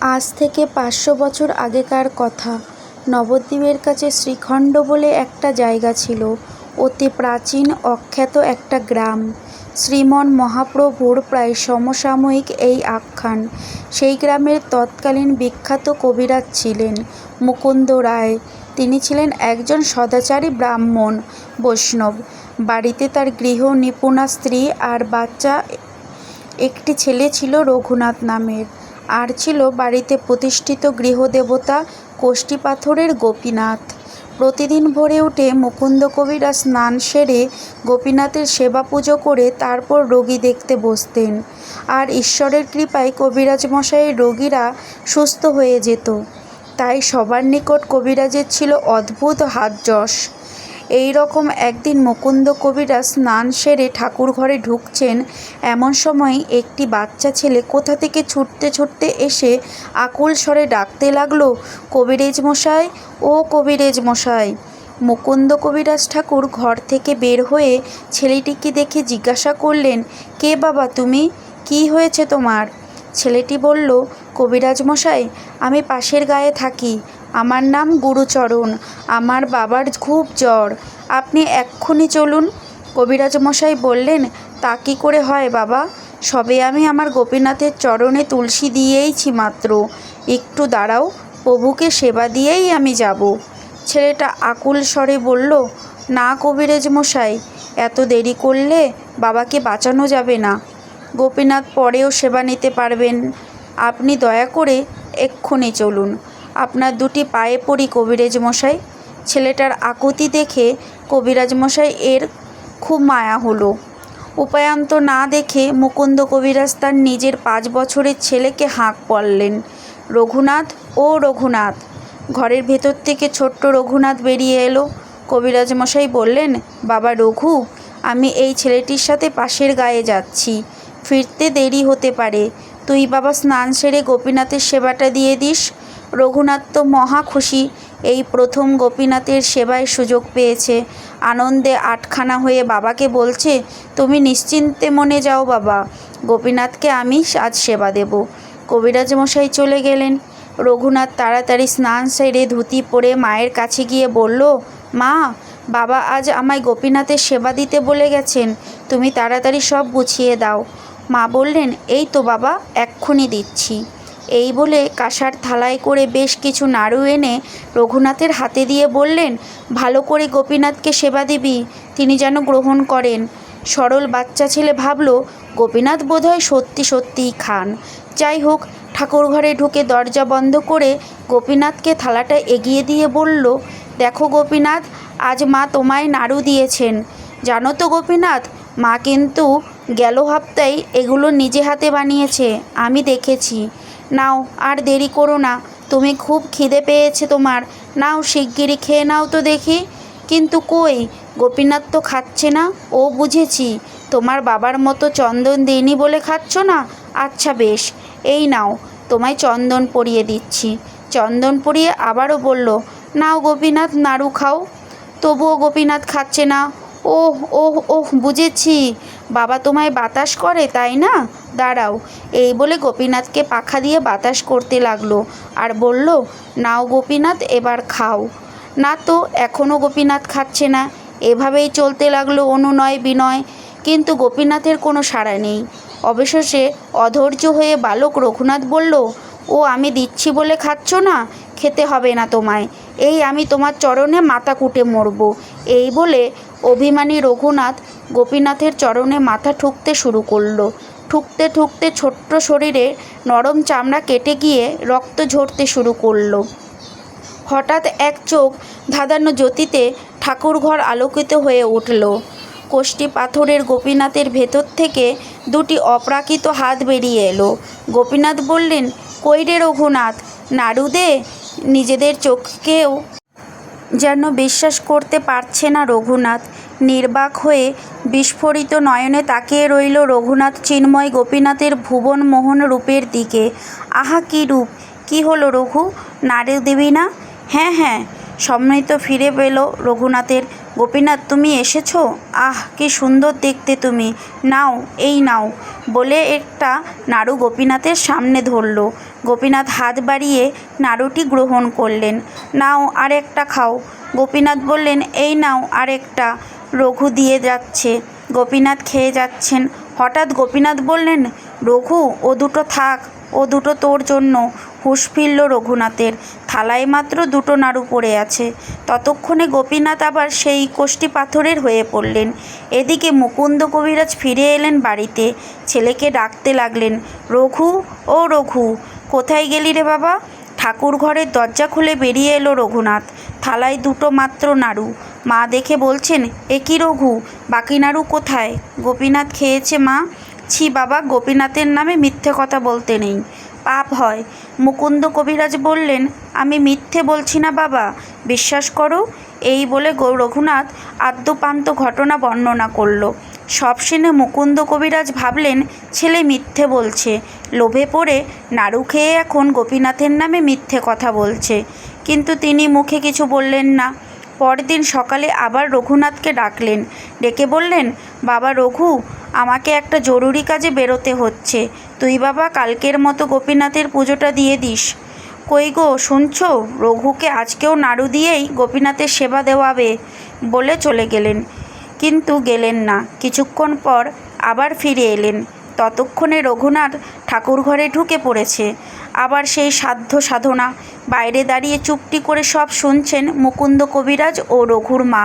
আজ থেকে পাঁচশো বছর আগেকার কথা। নবদ্বীপের কাছে শ্রীখণ্ড বলে একটা জায়গা ছিল। অতি প্রাচীন, অখ্যাত একটা গ্রাম। শ্রীমন মহাপ্রভুর প্রায় সমসাময়িক এই আখ্যান। সেই গ্রামের তৎকালীন বিখ্যাত কবিরাজ ছিলেন মুকুন্দ রায়। তিনি ছিলেন একজন সদাচারী ব্রাহ্মণ, বৈষ্ণব। বাড়িতে তার গৃহ নিপুণা স্ত্রী আর বাচ্চা, একটি ছেলে ছিল রঘুনাথ নামের। আর ছিল বাড়িতে প্রতিষ্ঠিত গৃহদেবতা কোষ্ঠী পাথরের গোপীনাথ। প্রতিদিন ভোরে উঠে মুকুন্দ কবিরা স্নান সেরে গোপীনাথের সেবা পুজো করে তারপর রোগী দেখতে বসতেন। আর ঈশ্বরের কৃপায় কবিরাজ মশাইয়ের রোগীরা সুস্থ হয়ে যেত। তাই সবার নিকট কবিরাজের ছিল অদ্ভুত হাত যশ এই রকম একদিন মুকুন্দ কবিরা স্নান সেরে ঠাকুর ঘরে ঢুকছেন। এমন সময় একটি বাচ্চা ছেলে কোথা থেকে ছুটতে ছুটতে এসে আকুল স্বরে ডাকতে লাগল, কবিরেজ মশাই, ও কবিরেজ মশাই। মুকুন্দ কবিরাজ ঠাকুর ঘর থেকে বের হয়ে ছেলেটিকে দেখে জিজ্ঞাসা করলেন, কে বাবা তুমি? কি হয়েছে তোমার? ছেলেটি বলল, কবিরাজ মশাই, আমি পাশের গায়ে থাকি। আমার নাম গুরুচরণ, আমার বাবার খুব জ্বর। আপনি এক্ষুনি চলুন। কবিরাজ মশাই বললেন, তা কী করে হয় বাবা? সবে আমি আমার গোপীনাথের চরণে তুলসী দিয়েইছি মাত্র। একটু দাঁড়াও, প্রভুকে সেবা দিয়েই আমি যাব। ছেলেটা আকুল স্বরে বলল, না কবিরাজ মশাই, এত দেরি করলে বাবাকে বাঁচানো যাবে না। গোপীনাথ পরেও সেবা নিতে পারবেন। আপনি দয়া করে এক্ষুনি চলুন। আপনার দুটি পায়ে পড়ি কবিরাজ মশাই। ছেলেটার আকুতি দেখে কবিরাজ মশাই এর খুব মায়া হলো। উপায়ান্ত না দেখে মুকুন্দ কবিরাজ তার নিজের পাঁচ বছরের ছেলেকে হাঁক পড়লেন। রঘুনাথ, ও রঘুনাথ, ঘরের ভেতর থেকে ছোট্ট রঘুনাথ বেরিয়ে এলো। কবিরাজ মশাই বললেন, বাবা রঘু, আমি এই ছেলেটির সাথে পাশের গায়ে যাচ্ছি। ফিরতে দেরি হতে পারে। তুই বাবা স্নান সেরে গোপীনাথের সেবাটা দিয়ে দিস রঘুনাথ তো মহা খুশি। এই প্রথম গোপীনাথের সেবায় সুযোগ পেয়েছে। আনন্দে আটখানা হয়ে বাবাকে বলছে, তুমি নিশ্চিন্তে মনে যাও বাবা, গোপীনাথকে আমি আজ সেবা দেব। কবিরাজ মশাই চলে গেলেন। রঘুনাথ তাড়াতাড়ি স্নান সেরে ধুতি পরে মায়ের কাছে গিয়ে বলল, মা, বাবা আজ আমায় গোপীনাথের সেবা দিতে বলে গেছেন। তুমি তাড়াতাড়ি সব গুছিয়ে দাও। মা বললেন, এই তো বাবা, এক্ষুনি দিচ্ছি। এই বলে কাঁসার থালায় করে বেশ কিছু নাড়ু এনে রঘুনাথের হাতে দিয়ে বললেন, ভালো করে গোপীনাথকে সেবা দিবি, তিনি যেন গ্রহণ করেন। সরল বাচ্চা ছেলে ভাবল, গোপীনাথ বোধহয় সত্যি সত্যিই খান। যাই হোক ঠাকুর ঘরে ঢুকে দরজা বন্ধ করে গোপীনাথকে থালাটা এগিয়ে দিয়ে বলল, দেখো গোপীনাথ, আজ মা তোমায় নাড়ু দিয়েছেন। জানো তো গোপীনাথ, মা কিন্তু গেল হপ্তায় এগুলো নিজে হাতে বানিয়েছে, আমি দেখেছি। নাও, আর দেরি করো না। তুমি খুব খিদে পেয়েছে তোমার। নাও, শিগগিরই খেয়ে নাও তো দেখি। কিন্তু কই? গোপীনাথ তো খাচ্ছে না? ও বুঝেছি। তোমার বাবার মতো চন্দন দিইনি বলে খাচ্ছ না? আচ্ছা বেশ, এই নাও, তোমায় চন্দন পরিয়ে দিচ্ছি। চন্দন পরিয়ে আবারও বলল, নাও গোপীনাথ, নাড়ু খাও। তবুও গোপীনাথ খাচ্ছে না। ওহ ওহ ওহ, বুঝেছি। বাবা তোমায় বাতাস করে, তাই না? দাঁড়াও। এই বলে গোপীনাথকে পাখা দিয়ে বাতাস করতে লাগল আর বলল, নাও গোপীনাথ, এবার খাও। না তো এখনও গোপীনাথ খাচ্ছে না। এভাবেই চলতে লাগল অনুনয় বিনয়। কিন্তু গোপীনাথের কোনো সাড়া নেই। অবশেষে অধৈর্য হয়ে বালক রঘুনাথ বলল, ও, আমি দিচ্ছি বলে খাচ্ছ না? খেতে হবে না তোমায়। এই আমি তোমার চরণে মাথা কুটে মরবো। এই বলে অভিমানী রঘুনাথ গোপীনাথের চরণে মাথা ঠুকতে শুরু করল। ঠুকতে ঠুকতে ছোট্ট শরীরে নরম চামড়া কেটে গিয়ে রক্ত ঝরতে শুরু করল। হঠাৎ এক চোখ ধাঁধানো জ্যোতিতে ঠাকুরঘর আলোকিত হয়ে উঠল। কোষ্ঠী পাথরের গোপীনাথের ভেতর থেকে দুটি অপ্রাকৃত হাত বেরিয়ে এলো। গোপীনাথ বললেন, কই রে রঘুনাথ? নাড়ু দে। নিজেদের চোখকেও যেন বিশ্বাস করতে পারছে না রঘুনাথ। নির্বাক হয়ে বিস্ফোরিত নয়নে তাকিয়ে রইল রঘুনাথ চিন্ময় গোপীনাথের ভুবন মোহন রূপের দিকে। আহা, কী রূপ? কী হলো রঘু? নাড়ু দিবি না? হ্যাঁ হ্যাঁ সম্মিলিত ফিরে পেল রঘুনাথের। গোপীনাথ, তুমি এসেছ? আহ, কি সুন্দর দেখতে তুমি। নাও, এই নাও। বলে একটা নাড়ু গোপীনাথের সামনে ধরল। গোপীনাথ হাত বাড়িয়ে নাড়ুটি গ্রহণ করলেন। নাও আরেকটা খাও। গোপীনাথ বললেন, এই নাও আরেকটা। রঘু দিয়ে যাচ্ছে। গোপীনাথ খেয়ে যাচ্ছেন। হঠাৎ গোপীনাথ বললেন, রঘু, ও দুটো থাক, ও দুটো তোর জন্য। হুঁশ ফিরল রঘুনাথের। থালায় মাত্র দুটো নাড়ু পড়ে আছে। ততক্ষণে গোপীনাথ আবার সেই কোষ্ঠী পাথরের হয়ে পড়লেন। এদিকে মুকুন্দ কবিরাজ ফিরে এলেন বাড়িতে। ছেলেকে ডাকতে লাগলেন, রঘু, ও রঘু। কোথায় গেলি রে বাবা? ঠাকুর ঘরের দরজা খুলে বেরিয়ে এলো রঘুনাথ। থালায় দুটো মাত্র নাড়ু। মা দেখে বলছেন, এ কি রঘু? বাকি নাড়ু কোথায়? গোপীনাথ খেয়েছে মা? ছি বাবা, গোপীনাথের নামে মিথ্যে কথা বলতে নেই। পাপ হয়। মুকুন্দ কবিরাজ বললেন, আমি মিথ্যে বলছি না বাবা। বিশ্বাস করো, এই বলে গো- রঘুনাথ আদ্যপান্ত ঘটনা বর্ণনা করল। সব শুনে মুকুন্দ কবিরাজ ভাবলেন, ছেলে মিথ্যে বলছে। লোভে পড়ে নাড়ু খেয়ে এখন গোপীনাথের নামে মিথ্যে কথা বলছে। কিন্তু তিনি মুখে কিছু বললেন না। পরদিন সকালে আবার রঘুনাথকে ডাকলেন। ডেকে বললেন, বাবা রঘু, আমাকে একটা জরুরি কাজে বেরোতে হচ্ছে। তুই বাবা কালকের মতো গোপীনাথের পুজোটা দিয়ে দিস। কই গো, শুনছ? রঘুকে আজকেও নাড়ু দিয়েই গোপীনাথের সেবা দেওয়াবে বলে চলে গেলেন। কিন্তু গেলেন না। কিছুক্ষণ পর আবার ফিরে এলেন। ততক্ষণে রঘুনাথ ঠাকুরঘরে ঢুকে পড়েছে। আবার সেই সাধ্য সাধনা। বাইরে দাঁড়িয়ে চুপটি করে সব শুনছেন মুকুন্দ কবিরাজ ও রঘুর মা।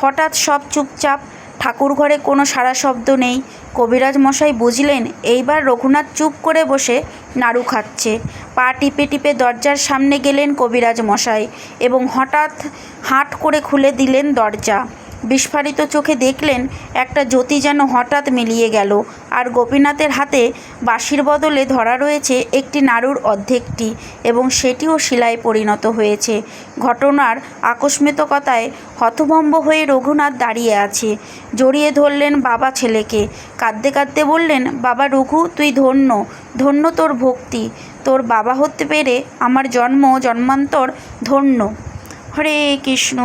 হঠাৎ সব চুপচাপ, ঠাকুরঘরে কোনো সারা শব্দ নেই। কবিরাজ মশাই বুঝলেন, এইবার রঘুনাথ চুপ করে বসে নাড়ু খাচ্ছে। পা টিপে টিপে দরজার সামনে গেলেন কবিরাজ মশাই এবং হঠাৎ হাট করে খুলে দিলেন দরজা। বিস্ফারিত চোখে দেখলেন, একটা জ্যোতি যেন হঠাৎ মিলিয়ে গেল। আর গোপীনাথের হাতে বাঁশির বদলে ধরা রয়েছে একটি নাড়ুর অর্ধেকটি এবং সেটিও শিলায় পরিণত হয়েছে। ঘটনার আকস্মিকতায় হতভম্ব হয়ে রঘুনাথ দাঁড়িয়ে আছে। জড়িয়ে ধরলেন বাবা ছেলেকে। কাঁদতে কাঁদতে বললেন, বাবা রঘু, তুই ধন্য। ধন্য তোর ভক্তি। তোর বাবা হতে পেরে আমার জন্ম জন্মান্তর ধন্য। হরে কৃষ্ণ।